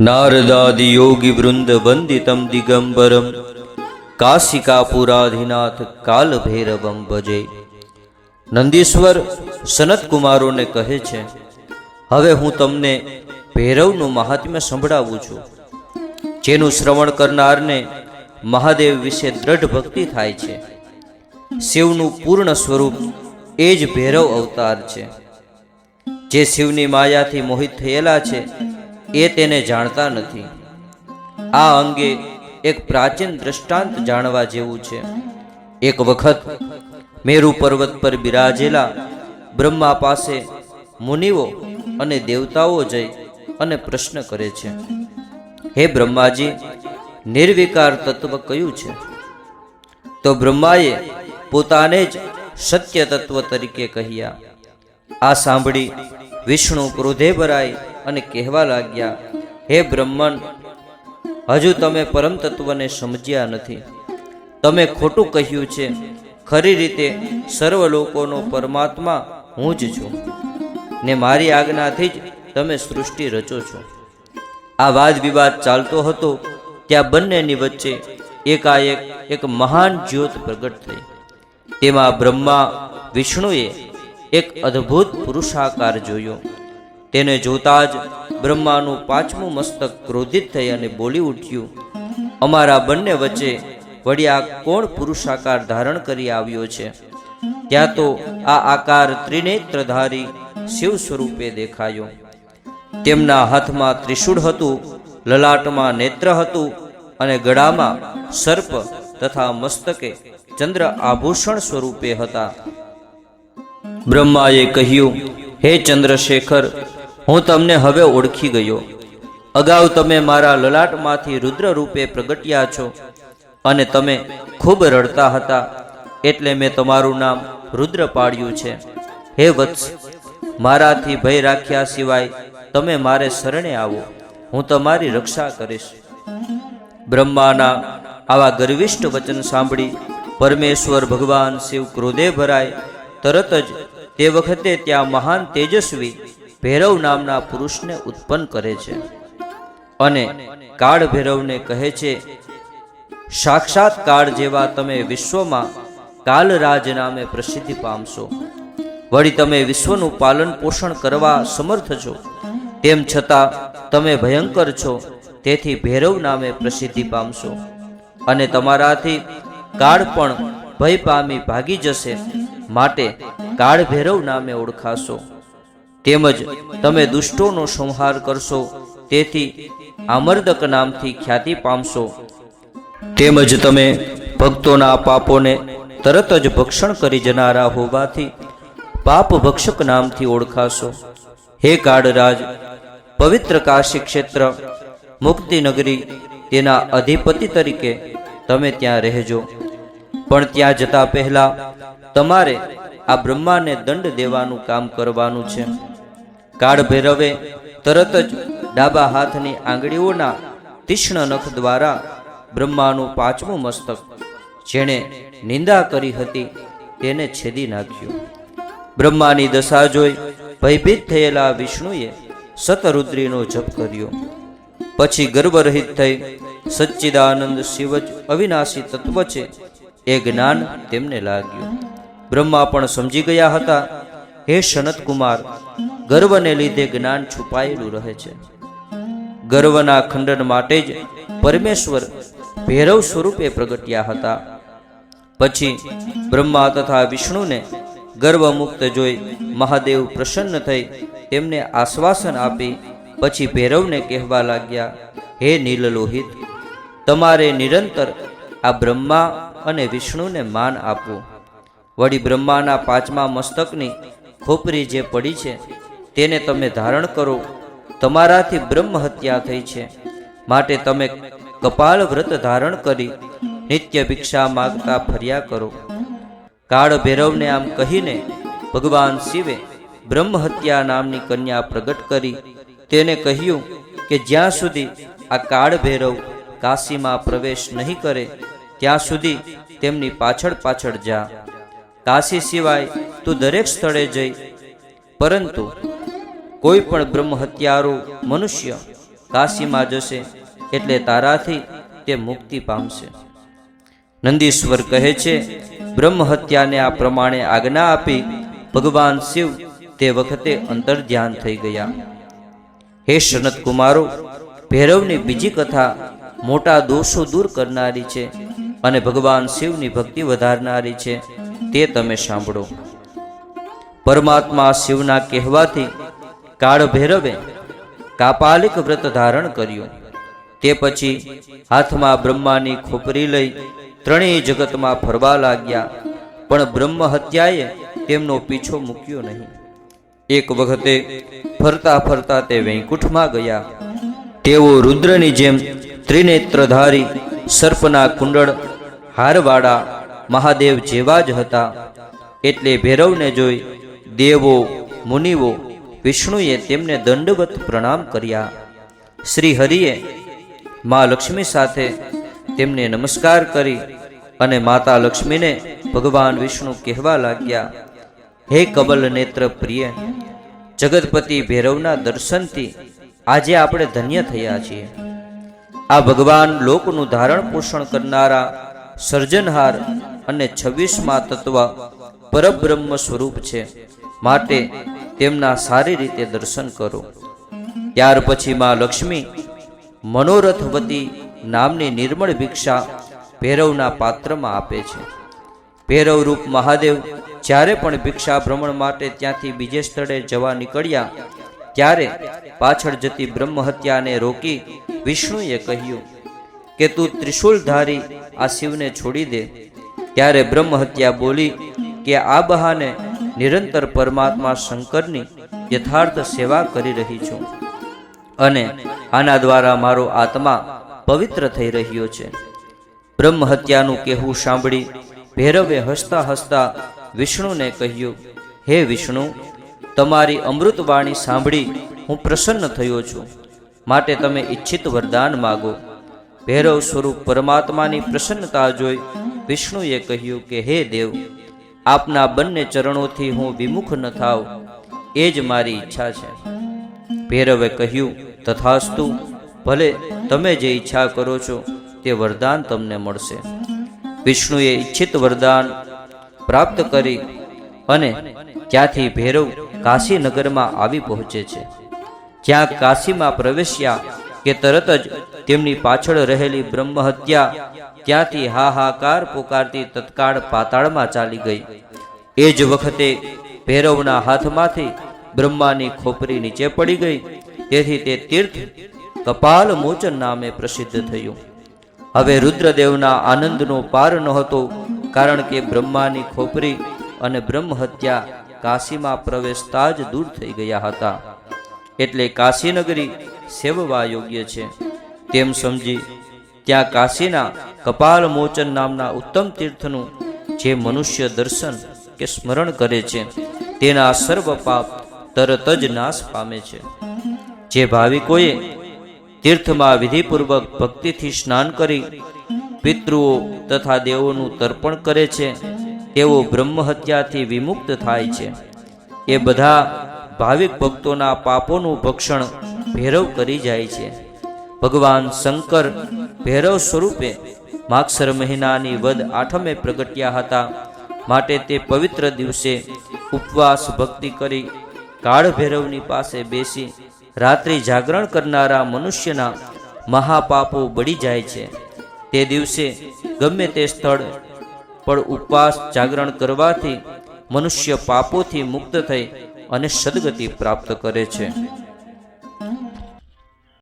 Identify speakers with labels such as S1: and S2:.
S1: નારદાદિ યોગી વૃંદ વંદિતમ દિગંબરમ કાશિકાપુરાધિનાથ કાલ ભૈરવમ ભજે નંદીશ્વર સનત કુમારોને કહે છે, હવે હું તમને ભૈરવનું મહાત્મ્ય સંભળાવું છું, જેનું શ્રવણ કરનારને મહાદેવ વિશે દ્રઢ ભક્તિ થાય છે. શિવનું પૂર્ણ સ્વરૂપ એ જ ભૈરવ અવતાર છે, જે શિવની માયાથી મોહિત થયેલા છે એ તેને જાણતા નથી. આ અંગે એક પ્રાચીન દ્રષ્ટાંત જાણવા જેવું છે. એક વખત મેરુ પર્વત પર બિરાજેલા બ્રહ્મા પાસે મુનિઓ અને દેવતાઓ જઈ અને પ્રશ્ન કરે છે, હે બ્રહ્માજી, નિર્વિકાર તત્વ કયું છે? તો બ્રહ્માએ પોતાને જ સત્ય તત્વ તરીકે કહ્યા, આ સાંભળી વિષ્ણુ ક્રોધે ભરાય અને કહેવા લાગ્યા, હે બ્રહ્મન, હજુ તમે પરમ તત્વને સમજ્યા નથી. તમે ખોટું કહ્યું છે. ખરી રીતે સર્વ લોકોનો પરમાત્મા હું જ છું. ને મારી આજ્ઞાથી જ તમે સૃષ્ટિ રચો છો. આ વાદ વિવાદ ચાલતો હતો, ત્યાં બંનેની વચ્ચે એકાએક એક મહાન જ્યોત પ્રગટ થઈ. તેમાં બ્રહ્મા, વિષ્ણુએ એક અદ્ભુત પુરુષાકાર જોયો. તેને જોતા જ બ્રહ્માનું પાંચમું મસ્તક ક્રોધિત થઈ અને બોલી ઉઠ્યું, અમારા બંને વચ્ચે વડિયા કોણ પુરુષાકાર ધારણ કરી આવ્યો છે? ત્યાં તો આ આકાર ત્રિનેત્રધારી શિવ સ્વરૂપે દેખાયો. તેમના હાથમાં ત્રિશૂળ હતું, લલાટમાં નેત્ર હતું અને ગળામાં સર્પ તથા મસ્તકે ચંદ્ર આભૂષણ સ્વરૂપે હતા. બ્રહ્માએ કહ્યું, હે ચંદ્રશેખર, હું તમને હવે ઓળખી ગયો. અગાઉ તમે મારા લલાટમાંથી રુદ્ર રૂપે પ્રગટ્યા છો અને તમે ખૂબ રડતા હતા, એટલે મેં તમારું નામ રુદ્ર પાડ્યું છે. હે વત્સ, મારાથી ભય રાખ્યા સિવાય તમે મારે શરણે આવો. હું તમારી રક્ષા કરીશ. બ્રહ્માના આવા ગર્વિષ્ઠ વચન સાંભળી પરમેશ્વર ભગવાન શિવ ક્રોધે ભરાય, તરત જ તે વખતે ત્યાં મહાન તેજસ્વી ભૈરવ નામના પુરુષને ઉત્પન્ન કરે છે. અને કાળ ભૈરવને કહે છે સાક્ષાત કાળ જેવા તમે વિશ્વમાં કાલરાજ નામે પ્રસિદ્ધિ પામશો. વળી તમે વિશ્વનું પાલન પોષણ કરવા સમર્થ છો. તેમ છતાં તમે ભયંકર છો, તેથી ભૈરવ નામે પ્રસિદ્ધિ પામશો. અને તમારાથી કાળ પણ ભય પામી ભાગી જશે. માટે કાળ ભૈરવ નામે ઓળખાશો. તેમજ તમે દુષ્ટોનો સંહાર કરશો, તેથી આમર્દક નામથી ખ્યાતિ પામશો. તેમજ તમે ભક્તોના પાપોને તરત જ ભક્ષણ કરી જનારા હોવાથી પાપ ભક્ષક નામથી ઓળખાશો. હે કાળરાજ પવિત્ર કાશી ક્ષેત્ર, મુક્તિ નગરી તેના અધિપતિ તરીકે તમે ત્યાં રહેજો. પણ ત્યાં જતા પહેલા તમારે આ બ્રહ્માને દંડ દેવાનું કામ કરવાનું છે. કાળ ભૈરવે તરત જ ડાબા હાથની આંગળીઓના તીક્ષ્ણ નખ દ્વારા બ્રહ્માનું પાંચમું મસ્તક, જેણે નિંદા કરી હતી, તેને છેદી નાખ્યું. બ્રહ્માની દશા જોઈ ભયભીત થયેલા વિષ્ણુએ સતરુદ્રીનો જપ કર્યો. પછી ગર્વરહિત થઈ સચ્ચિદાનંદ શિવ જ અવિનાશી તત્વ છે એ જ્ઞાન તેમને લાગ્યું. બ્રહ્મા પણ સમજી ગયા હતા. હે સનત કુમાર ગર્વને લીધે જ્ઞાન છુપાયેલું રહે છે. ગર્વના ખંડન માટે જ પરમેશ્વર ભૈરવ સ્વરૂપે પ્રગટ્યા હતા. પછી બ્રહ્મા તથા વિષ્ણુને ગર્વમુક્ત જોઈ મહાદેવ પ્રસન્ન થઈ તેમને આશ્વાસન આપી પછી ભૈરવને કહેવા લાગ્યા, હે નીલલોહિત, તમારે નિરંતર આ બ્રહ્મા અને વિષ્ણુને માન આપવું. વળી બ્રહ્માના પાંચમા મસ્તકની ખોપરી જે પડી છે, તેને તમે ધારણ કરો. તમારાથી બ્રહ્મ હત્યા થઈ છે. માટે તમે કપાળ વ્રત ધારણ કરી, નિત્ય ભિક્ષા માગતા ફર્યા કરો. કાળ ભૈરવને આમ કહીને ભગવાન શિવે બ્રહ્મ હત્યા નામની કન્યા પ્રગટ કરી. તેને કહ્યું કે જ્યાં સુધી આ કાળ ભૈરવ કાશીમાં પ્રવેશ નહીં કરે, ત્યાં સુધી તેમની પાછળ પાછળ જા. કાશી સિવાય તું દરેક સ્થળે જઈ. પરંતુ કોઈ પણ બ્રહ્મ હત્યારું મનુષ્ય કાશીમાં જશે એટલે તારાથી તે મુક્તિ પામશે. નંદીશ્વર કહે છે બ્રહ્મ હત્યાને આ પ્રમાણે આજ્ઞા આપી ભગવાન શિવ તે વખતે અંતર ધ્યાન થઈ ગયા. હે સનત કુમારો ભૈરવની બીજી કથા મોટા દોષો દૂર કરનારી છે અને ભગવાન શિવની ભક્તિ વધારનારી છે. તે તમે સાંભળો. પરમાત્મા શિવના કહેવાથી કાળ ભૈરવે કાપાલિક વ્રત ધારણ કર્યું. તે પછી હાથમાં બ્રહ્માની ખોપરી લઈ ત્રણેય જગતમાં ફરવા લાગ્યા. પણ બ્રહ્મ હત્યાએ તેમનો પીછો મૂક્યો નહીં. એક વખતે ફરતા ફરતા તે વૈકુંઠમાં ગયા. તેઓ રુદ્રની જેમ ત્રિનેત્રધારી સર્પના કુંડળ હારવાળા મહાદેવ જેવા જ હતા. એટલે ભૈરવને જોઈ દેવો, મુનિઓ, વિષ્ણુએ તેમને દંડવત પ્રણામ કર્યા. શ્રી હરિએ મા લક્ષ્મી સાથે તેમને નમસ્કાર કરી અને માતા લક્ષ્મીને ભગવાન વિષ્ણુ કહેવા લાગ્યા, હે કબલ નેત્ર પ્રિય, જગતપતિ ભૈરવના દર્શનથી આજે આપણે ધન્ય થયા છીએ. આ ભગવાન લોકનું ધારણ પોષણ કરનારા સર્જનહાર અને છવ્વીસમાં તત્વ પરબ્રહ્મ સ્વરૂપ છે. માટે તેમના સારી રીતે દર્શન કરો. ત્યાર પછી માં લક્ષ્મી મનોરથવતી નામની નિર્મળ ભિક્ષા ભૈરવના પાત્રમાં આપે છે. ભૈરવ રૂપ મહાદેવ જ્યારે પણ ભિક્ષા ભ્રમણ માટે ત્યાંથી બીજે સ્થળે જવા નીકળ્યા, ત્યારે પાછળ જતી બ્રહ્મ હત્યાને રોકી વિષ્ણુએ કહ્યું કે તું ત્રિશુલધારી આ શિવને છોડી દે. ત્યારે બ્રહ્મ હત્યા બોલી કે આ બહાને નિરંતર પરમાત્મા શંકરની યથાર્થ સેવા કરી રહી છું. અને આના દ્વારા મારો આત્મા પવિત્ર થઈ રહ્યો છે. બ્રહ્મ હત્યાનું કહેવું સાંભળી ભૈરવે હસતા હસતા વિષ્ણુને કહ્યું, હે વિષ્ણુ, તમારી અમૃતવાણી સાંભળી હું પ્રસન્ન થયો છું. માટે તમે ઈચ્છિત વરદાન માગો. ભૈરવ સ્વરૂપ પરમાત્માની પ્રસન્નતા જોઈ વિષ્ણુએ કહ્યું કે, હે દેવ, આપના બંને ચરણોથી હું વિમુખ ન થાવ એ જ મારી ઈચ્છા છે. ભૈરવે કહ્યું, તથાસ્તુ, ભલે તમે જે ઈચ્છા કરો છો, તે વરદાન તમને મળશે. વિષ્ણુએ ઈચ્છિત વરદાન પ્રાપ્ત કરી અને ત્યાંથી ભૈરવ કાશીનગરમાં આવી પહોંચે છે. જ્યાં કાશીમાં પ્રવેશ્યા કે તરત જ તેમની પાછળ રહેલી બ્રહ્મહત્યા ત્યાંથી હાહાકાર પોકારતી તત્કાળ પાતાળમાં ચાલી ગઈ. એ જ વખતે ભૈરવના હાથમાંથી બ્રહ્માની ખોપરી નીચે પડી ગઈ. તેથી તે તીર્થ કપાલ મોચન નામે પ્રસિદ્ધ થયું. હવે રુદ્રદેવના આનંદનો પાર નહોતો, કારણ કે બ્રહ્માની ખોપરી અને બ્રહ્મહત્યા કાશીમાં પ્રવેશતા જ દૂર થઈ ગયા હતા. એટલે કાશીનગરી સેવવા યોગ્ય છે. તેમ સમજી ત્યાં કાશીના કપાલ મોચન નામના ઉત્તમ તીર્થનું જે મનુષ્ય દર્શન કે સ્મરણ કરે છે, તેના સર્વ પાપ તરત જ નાશ પામે છે. જે ભાવિકોએ તીર્થમાં વિધિપૂર્વક ભક્તિથી સ્નાન કરી પિતૃઓ તથા દેવોનું તર્પણ કરે છે, તેઓ બ્રહ્મ હત્યાથી વિમુક્ત થાય છે. એ બધા ભાવિક ભક્તોના પાપોનું ભક્ષણ ભૈરવ કરી જાય છે. ભગવાન શંકર ભૈરવ સ્વરૂપે માક્ષર મહિનાની વદ આઠમે પ્રગટ્યા હતા. માટે તે પવિત્ર દિવસે ઉપવાસ ભક્તિ કરી કાળ ભૈરવની પાસે બેસી રાત્રિ જાગરણ કરનારા મનુષ્યના મહાપાપો બળી જાય છે. તે દિવસે ગમે તે સ્થળ પણ ઉપવાસ જાગરણ કરવાથી મનુષ્ય પાપોથી મુક્ત થઈ અને સદગતિ પ્રાપ્ત કરે છે.